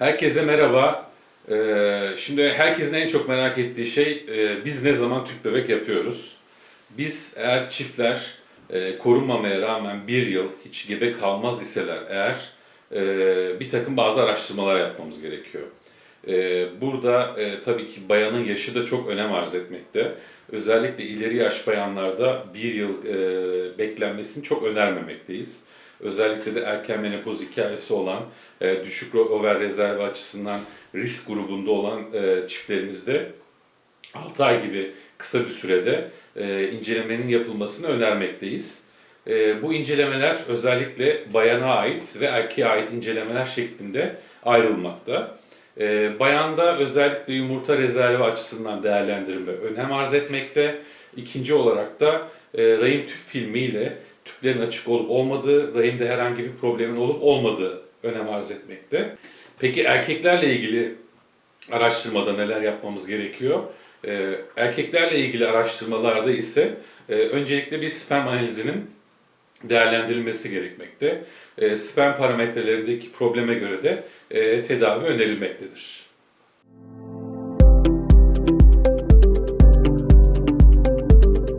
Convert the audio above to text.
Herkese merhaba. Ee, şimdi herkesin en çok merak ettiği şey e, biz ne zaman tüp bebek yapıyoruz? Biz eğer çiftler e, korunmamaya rağmen bir yıl hiç gebe kalmaz iseler eğer e, bir takım bazı araştırmalar yapmamız gerekiyor. E, burada e, tabii ki bayanın yaşı da çok önem arz etmekte. Özellikle ileri yaş bayanlarda bir yıl e, beklenmesini çok önermemekteyiz. Özellikle de erken menopoz hikayesi olan, e, düşük over rezervi açısından risk grubunda olan çiftlerimizde 6 ay gibi kısa bir sürede incelemenin yapılmasını önermekteyiz. Bu incelemeler özellikle bayana ait ve erkeğe ait incelemeler şeklinde ayrılmakta. E, bayanda özellikle yumurta rezervi açısından değerlendirme önem arz etmekte. İkinci olarak da e, rahim tüp filmiyle tüplerin açık olup olmadığı, rahimde herhangi bir problemin olup olmadığı önem arz etmekte. Peki erkeklerle ilgili araştırmada neler yapmamız gerekiyor? Ee, erkeklerle ilgili araştırmalarda ise e, öncelikle bir sperm analizinin değerlendirilmesi gerekmekte. E, sperm parametrelerindeki probleme göre de e, tedavi önerilmektedir.